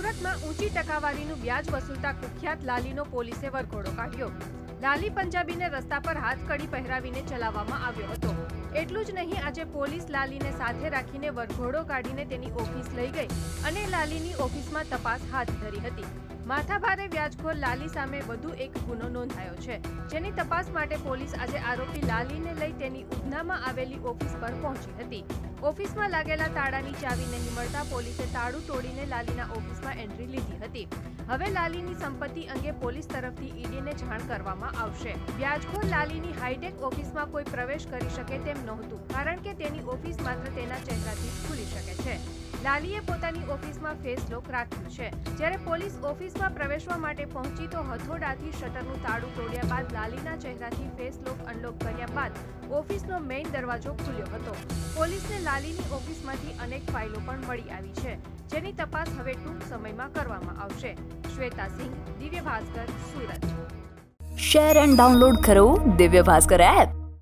સુરતમાં ઊંચી ટકાવારીનું વ્યાજ વસૂલતા કુખ્યાત લાલીનો પોલીસે વરઘોડો કાઢ્યો. લાલી પંજાબીને રસ્તા પર હાથ કડી પહેરાવીને ચલાવવામાં આવ્યો હતો. એટલું જ નહીં, આજે પોલીસ લાલીને સાથે રાખીને વરઘોડો કાઢીને તેની ઓફિસ લઈ ગઈ અને લાલીની ઓફિસમાં તપાસ હાથ ધરી હતી. માથાભારે વ્યાજખોર લાલી સામે વધુ એક ગુનો નોંધાયો છે. જેની તપાસ માટે પોલીસ આજે આરોપી લાલીને લઈ તેની ઉધનામાં આવેલી ઓફિસ પર પહોંચી હતી. ઓફિસમાં લાગેલા તાળાની ચાવી નહીં મળતા પોલીસે તાળું તોડીને લાલીના ઓફિસમાં એન્ટ્રી લીધી હતી. હવે લાલીની સંપત્તિ અંગે પોલીસ તરફથી ઈડીને જાણ કરવામાં આવશે. વ્યાજખોર લાલીની હાઈટેક ઓફિસમાં કોઈ પ્રવેશ કરી શકે તેમ નહોતું, કારણ કે તેની ઓફિસ માત્ર તેના ચહેરાથી ખુલી શકે છે. લાલીએ પોતાની ઓફિસમાં ફેસ લોક રાખ્યું છે. જ્યારે પોલીસ ઓફિસમાં પ્રવેશવા માટે પહોંચી તો હથોડાથી શટરનું તાળું તોડ્યા બાદ લાલીના ચહેરાથી ફેસ લોક અનલોક કર્યા બાદ ઓફિસનો મેઇન દરવાજો ખુલ્યો હતો. પોલીસને લાલીની ઓફિસમાંથી અનેક ફાઇલો પણ મળી આવી છે, જેની તપાસ હવે ટૂંક સમયમાં કરવામાં આવશે. Shweta Singh Divya Bhaskar Surat. Share and download કરો દિવ્ય ભાસ્કર એપ.